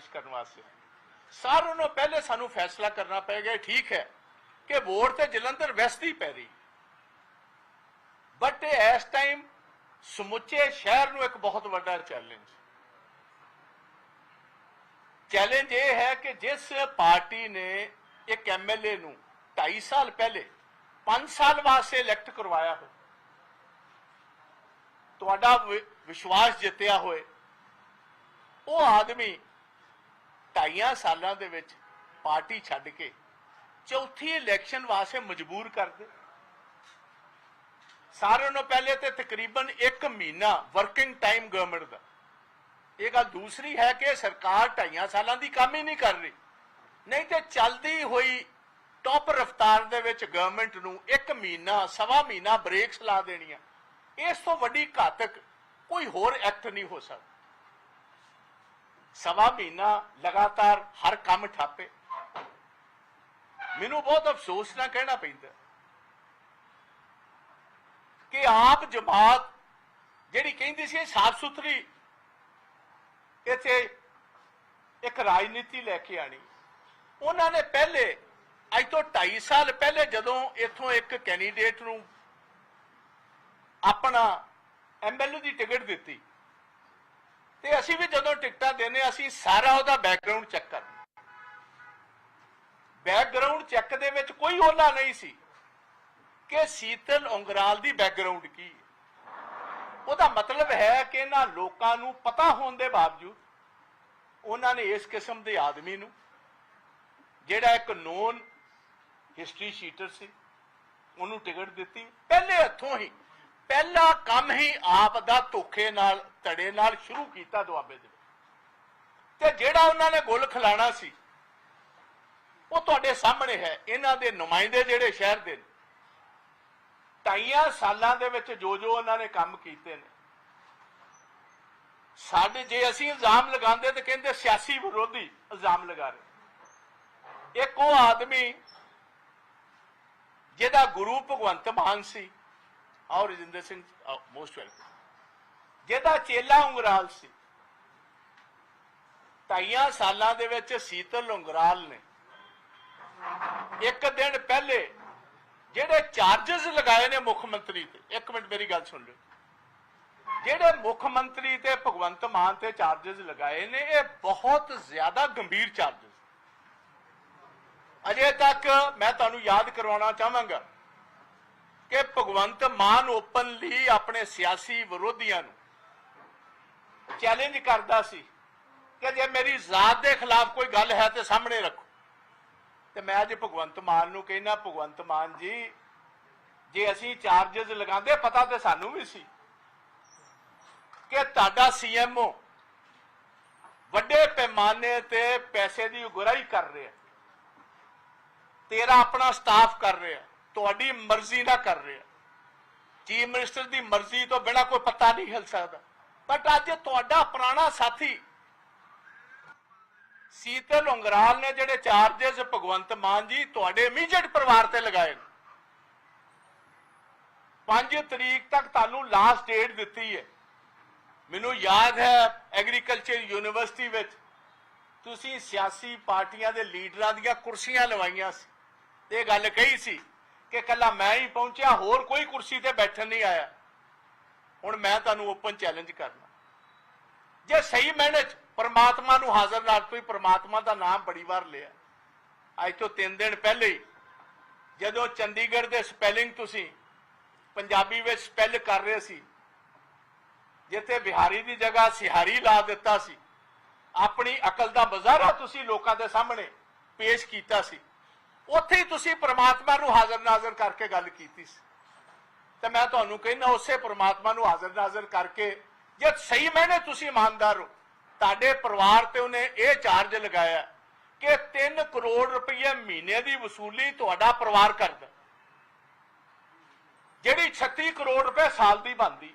ਸਿਫਾਰਿਸ਼ ਕਰਨ ਵਾਸਤੇ। ਸਾਰਿਆਂ ਨੂੰ ਪਹਿਲੇ ਸਾਨੂੰ ਫੈਸਲਾ ਕਰਨਾ ਪਏਗਾ ਠੀਕ ਹੈ, ਕਿ ਵੋਟ ਤੇ ਜਲੰਧਰ ਵੈਸਟ ਹੀ ਪੈ ਰਹੀ। ਬਟ ਇਸ ਟਾਈਮ ਸਮੁੱਚੇ ਸ਼ਹਿਰ ਨੂੰ ਇੱਕ ਬਹੁਤ ਵੱਡਾ ਚੈਲੰਜ ਚੈਲੰਜ ਇਹ ਹੈ ਕਿ ਜਿਸ ਪਾਰਟੀ ਨੇ ਇੱਕ ਐਮਐਲਏ ਨੂੰ 2.5 ਸਾਲ ਪਹਿਲੇ 5 ਸਾਲ ਵਾਸਤੇ ਇਲੈਕਟ ਕਰਵਾਇਆ ਹੋ ਤੁਹਾਡਾ ਵਿਸ਼ਵਾਸ ਜਿੱਤਿਆ ਹੋਏ ਉਹ ਆਦਮੀ ਢਾਈਆਂ ਸਾਲਾਂ ਦੇ ਵਿੱਚ ਪਾਰਟੀ ਛੱਡ ਕੇ ਚੌਥੀ ਇਲੈਕਸ਼ਨ ਵਾਸਤੇ ਮਜਬੂਰ ਕਰਦੇ। ਸਾਰਿਆਂ ਨੂੰ ਪਹਿਲੇ ਤੇ ਤਕਰੀਬਨ 1 ਮਹੀਨਾ ਵਰਕਿੰਗ ਟਾਈਮ ਗਵਰਨਮੈਂਟ ਦਾ। ਇਹ ਗੱਲ ਦੂਸਰੀ ਹੈ ਕਿ ਸਰਕਾਰ ਢਾਈਆਂ ਸਾਲਾਂ ਦੀ ਕੰਮ ਹੀ ਨਹੀਂ ਕਰ ਰਹੀ। ਨਹੀਂ ਤੇ ਚੱਲਦੀ ਹੋਈ ਟੌਪ ਰਫਤਾਰ ਦੇ ਵਿੱਚ ਗਵਰਨਮੈਂਟ ਨੂੰ 1 ਮਹੀਨਾ, ਸਵਾ ਮਹੀਨਾ ਬ੍ਰੇਕਸ ਲਾ ਦੇਣੀਆਂ। ਇਸ ਤੋਂ ਵੱਡੀ ਘਾਤਕ ਕੋਈ ਹੋਰ ਐਕਟ ਨਹੀਂ ਹੋ ਸਕਦਾ। ਸਵਾ ਮਹੀਨਾ ਲਗਾਤਾਰ ਹਰ ਕੰਮ ਠਾਪੇ। ਮੈਨੂੰ ਬਹੁਤ ਅਫਸੋਸ ਨਾਲ ਕਹਿਣਾ ਪੈਂਦਾ ਕਿ ਆਪ ਜਮਾਤ ਜਿਹੜੀ ਕਹਿੰਦੀ ਸੀ ਸਾਫ਼ ਸੁਥਰੀ ਇੱਥੇ ਇੱਕ ਰਾਜਨੀਤੀ ਲੈ ਕੇ ਆਣੀ, ਉਹਨਾਂ ਨੇ ਪਹਿਲੇ, ਅੱਜ ਤੋਂ 2.5 ਸਾਲ ਪਹਿਲੇ ਜਦੋਂ ਇੱਥੋਂ ਇੱਕ ਕੈਂਡੀਡੇਟ ਨੂੰ ਆਪਣਾ ਐਮਐਲਏ ਦੀ ਟਿਕਟ ਦਿੱਤੀ ਤੇ ਅਸੀਂ ਵੀ ਜਦੋਂ ਟਿਕਟਾਂ ਦੇਨੇ ਅਸੀਂ ਸਾਰਾ ਉਹਦਾ ਬੈਕਗ੍ਰਾਉਂਡ ਚੈੱਕ ਕਰਦੇ ਬੈਕਗ੍ਰਾਉਂਡ ਚੈੱਕ ਦੇ ਵਿੱਚ ਕੋਈ ਉਹਨਾਂ ਨਹੀਂ ਸੀ ਕਿ ਸੀਤਲ ਉਂਗਰਾਲ ਦੀ ਬੈਕਗ੍ਰਾਉਂਡ ਕੀ ਹੈ। ਉਹਦਾ ਮਤਲਬ ਹੈ ਕਿ ਇਹਨਾਂ ਲੋਕਾਂ ਨੂੰ ਪਤਾ ਹੋਣ ਦੇ ਬਾਵਜੂਦ ਉਹਨਾਂ ਨੇ ਇਸ ਕਿਸਮ ਦੇ ਆਦਮੀ ਨੂੰ, ਜਿਹੜਾ ਇੱਕ ਨੋਨ ਹਿਸਟਰੀ ਸ਼ੀਟਰ ਸੀ, ਉਹਨੂੰ ਟਿਕਟ ਦਿੱਤੀ। ਪਹਿਲੇ ਹੱਥੋਂ ਹੀ, ਪਹਿਲਾ ਕੰਮ ਹੀ ਆਪ ਦਾ ਧੋਖੇ ਨਾਲ ਧੜੇ ਨਾਲ ਸ਼ੁਰੂ ਕੀਤਾ ਦੁਆਬੇ ਦੇ ਤੇ ਜਿਹੜਾ ਉਹਨਾਂ ਨੇ ਗੁੱਲ ਖਿਲਾਣਾ ਸੀ, ਉਹ ਤੁਹਾਡੇ ਸਾਹਮਣੇ ਹੈ। ਇਹਨਾਂ ਦੇ ਨੁਮਾਇੰਦੇ ਜਿਹੜੇ ਸ਼ਹਿਰ ਦੇ ਨੇ, ਢਾਈਆਂ ਸਾਲਾਂ ਦੇ ਵਿੱਚ ਜੋ ਜੋ ਉਹਨਾਂ ਨੇ ਕੰਮ ਕੀਤੇ ਨੇ, ਸਾਡੇ ਜੇ ਅਸੀਂ ਇਲਜ਼ਾਮ ਲਗਾਉਂਦੇ ਤੇ ਕਹਿੰਦੇ ਸਿਆਸੀ ਵਿਰੋਧੀ ਇਲਜ਼ਾਮ ਲਗਾ ਰਹੇ ਇੱਕ ਉਹ ਆਦਮੀ ਜਿਹਦਾ ਗੁਰੂ ਭਗਵੰਤ ਮਾਨ ਸੀ ਆਓ ਰਜਿੰਦਰ ਸਿੰਘ ਮੋਸਟ ਵੈਲਕਮ ਜਿਹਦਾ ਚੇਲਾ ਉਂਗਰਾਲ ਸੀ। ਢਾਈਆਂ ਸਾਲਾਂ ਦੇ ਵਿੱਚ ਸੀਤਲ ਉਂਗਰਾਲ ਨੇ। ਇੱਕ ਦਿਨ ਪਹਿਲੇ ਜਿਹੜੇ ਚਾਰजेस ਲਗਾਏ ਨੇ ਮੁੱਖ ਮੰਤਰੀ ਤੇ, ਇੱਕ ਮਿੰਟ ਮੇਰੀ ਗੱਲ ਸੁਣ ਲਓ। ਜਿਹੜੇ ਮੁੱਖ ਮੰਤਰੀ ਤੇ ਭਗਵੰਤ ਮਾਨ ਤੇ ਚਾਰजेस ਲਗਾਏ ਨੇ, ਇਹ ਬਹੁਤ ਜ਼ਿਆਦਾ ਗੰਭੀਰ ਚਾਰजेस ਅਜੇ ਤੱਕ ਮੈਂ ਤੁਹਾਨੂੰ ਯਾਦ ਕਰਵਾਉਣਾ ਚਾਹਾਂਗਾ ਕਿ ਭਗਵੰਤ ਮਾਨ ਓਪਨਲੀ ਆਪਣੇ ਸਿਆਸੀ ਵਿਰੋਧੀਆਂ ਨੂੰ ਚੈਲੰਜ ਕਰਦਾ ਸੀ ਕਿ ਜੇ ਮੇਰੀ ਜ਼ਾਤ ਦੇ ਖਿਲਾਫ ਕੋਈ ਗੱਲ ਹੈ ਤੇ ਸਾਹਮਣੇ ਰੱਖੋ। ਤੇ ਮੈਂ ਅੱਜ ਭਗਵੰਤ ਮਾਨ ਨੂੰ ਕਹਿਣਾ ਭਗਵੰਤ ਮਾਨ ਜੀ, ਜੇ ਅਸੀਂ ਚਾਰजेस ਲਗਾਉਂਦੇ, ਪਤਾ ਤੇ ਸਾਨੂੰ ਵੀ ਸੀ ਕਿ ਤੁਹਾਡਾ ਸੀਐਮਓ ਵੱਡੇ ਪੈਮਾਨੇ ਤੇ ਪੈਸੇ ਦੀ ਉਗਰਾਈ ਕਰ ਰਿਹਾ ਤੇਰਾ ਆਪਣਾ ਸਟਾਫ ਕਰ ਰਿਹਾ ਤੁਹਾਡੀ ਮਰਜ਼ੀ ਨਾਲ ਕਰ ਰਿਹਾ ਚੀਫ ਮਿਨਿਸਟਰ ਦੀ ਮਰਜ਼ੀ ਤੋਂ ਬਿਨਾ ਕੋਈ ਪਤਾ ਨਹੀਂ ਹਿਲ ਸਕਦਾ। ਬਟ ਅੱਜ ਤੁਹਾਡਾ ਪੁਰਾਣਾ ਸਾਥੀ ਸੀਤਲ ਉਂਗਰਾਲ ਨੇ ਜਿਹੜੇ ਚਾਰजेस ਭਗਵੰਤ ਮਾਨ ਜੀ ਤੁਹਾਡੇ ਇਮੀਡੀਏਟ ਪਰਿਵਾਰ ਤੇ ਲਗਾਏ ਨੇ। 5 ਤਰੀਕ ਤੱਕ ਤੁਹਾਨੂੰ ਲਾਸਟ ਡੇਟ ਦਿੱਤੀ ਹੈ। ਮੈਨੂੰ ਯਾਦ ਹੈ ਐਗਰੀਕਲਚਰ ਯੂਨੀਵਰਸਿਟੀ ਵਿੱਚ ਤੁਸੀਂ ਸਿਆਸੀ ਪਾਰਟੀਆਂ ਦੇ ਲੀਡਰਾਂ ਦੀਆਂ ਕੁਰਸੀਆਂ ਲਵਾਈਆਂ ਸੀ। ਤੇ ਇਹ ਗੱਲ ਕਹੀ ਸੀ ਕਿ ਕੱਲਾ ਮੈਂ ਹੀ ਪਹੁੰਚਿਆ, ਹੋਰ ਕੋਈ ਕੁਰਸੀ ਤੇ ਬੈਠਣ ਨਹੀਂ ਆਇਆ। ਹੁਣ ਮੈਂ ਤੁਹਾਨੂੰ ਓਪਨ ਚੈਲੰਜ ਕਰਦਾ ਜੇ ਸਹੀ ਮੈਨੇ ਚ ਪਰਮਾਤਮਾ ਨੂੰ ਹਾਜ਼ਰ ਨਾਲ ਕੋਈ ਪਰਮਾਤਮਾ ਦਾ ਨਾਮ ਬੜੀ ਵਾਰ ਲਿਆ। ਅੱਜ ਤੋਂ 3 ਦਿਨ ਪਹਿਲੇ ਹੀ, ਜਦੋਂ ਚੰਡੀਗੜ੍ਹ ਦੇ ਸਪੈਲਿੰਗ ਤੁਸੀਂ ਪੰਜਾਬੀ ਵਿੱਚ ਸਪੈਲ ਕਰ ਰਹੇ ਸੀ, ਜਿੱਥੇ ਬਿਹਾਰੀ ਦੀ ਜਗ੍ਹਾ ਸਿਹਾਰੀ ਲਾ ਦਿੱਤਾ ਸੀ, ਆਪਣੀ ਅਕਲ ਦਾ ਬਜ਼ਾਰਾ ਤੁਸੀਂ ਲੋਕਾਂ ਦੇ ਸਾਹਮਣੇ ਪੇਸ਼ ਕੀਤਾ ਸੀ, ਉੱਥੇ ਹੀ ਤੁਸੀਂ ਪ੍ਰਮਾਤਮਾ ਨੂੰ ਹਾਜ਼ਰ ਨਾਜ਼ਰ ਕਰਕੇ ਗੱਲ ਕੀਤੀ ਸੀ। ਤੇ ਮੈਂ ਤੁਹਾਨੂੰ ਕਹਿੰਦਾ, ਉਸੇ ਪ੍ਰਮਾਤਮਾ ਨੂੰ ਹਾਜ਼ਰ ਨਾਜ਼ਰ ਕਰਕੇ ਜੇ ਸਹੀ ਮੈਨੇ ਤੁਸੀਂ ਇਮਾਨਦਾਰ ਹੋ। ਤੁਹਾਡੇ ਪਰਿਵਾਰ ਤੇ ਉਹਨੇ ਇਹ ਚਾਰਜ ਲਗਾਇਆ ਕਿ 3 ਕਰੋੜ ਰੁਪਏ ਮਹੀਨੇ ਦੀ ਵਸੂਲੀ ਤੁਹਾਡਾ ਪਰਿਵਾਰ ਕਰਦਾ। ਜਿਹੜੀ 36 ਕਰੋੜ ਰੁਪਏ ਸਾਲ ਦੀ ਬਣਦੀ।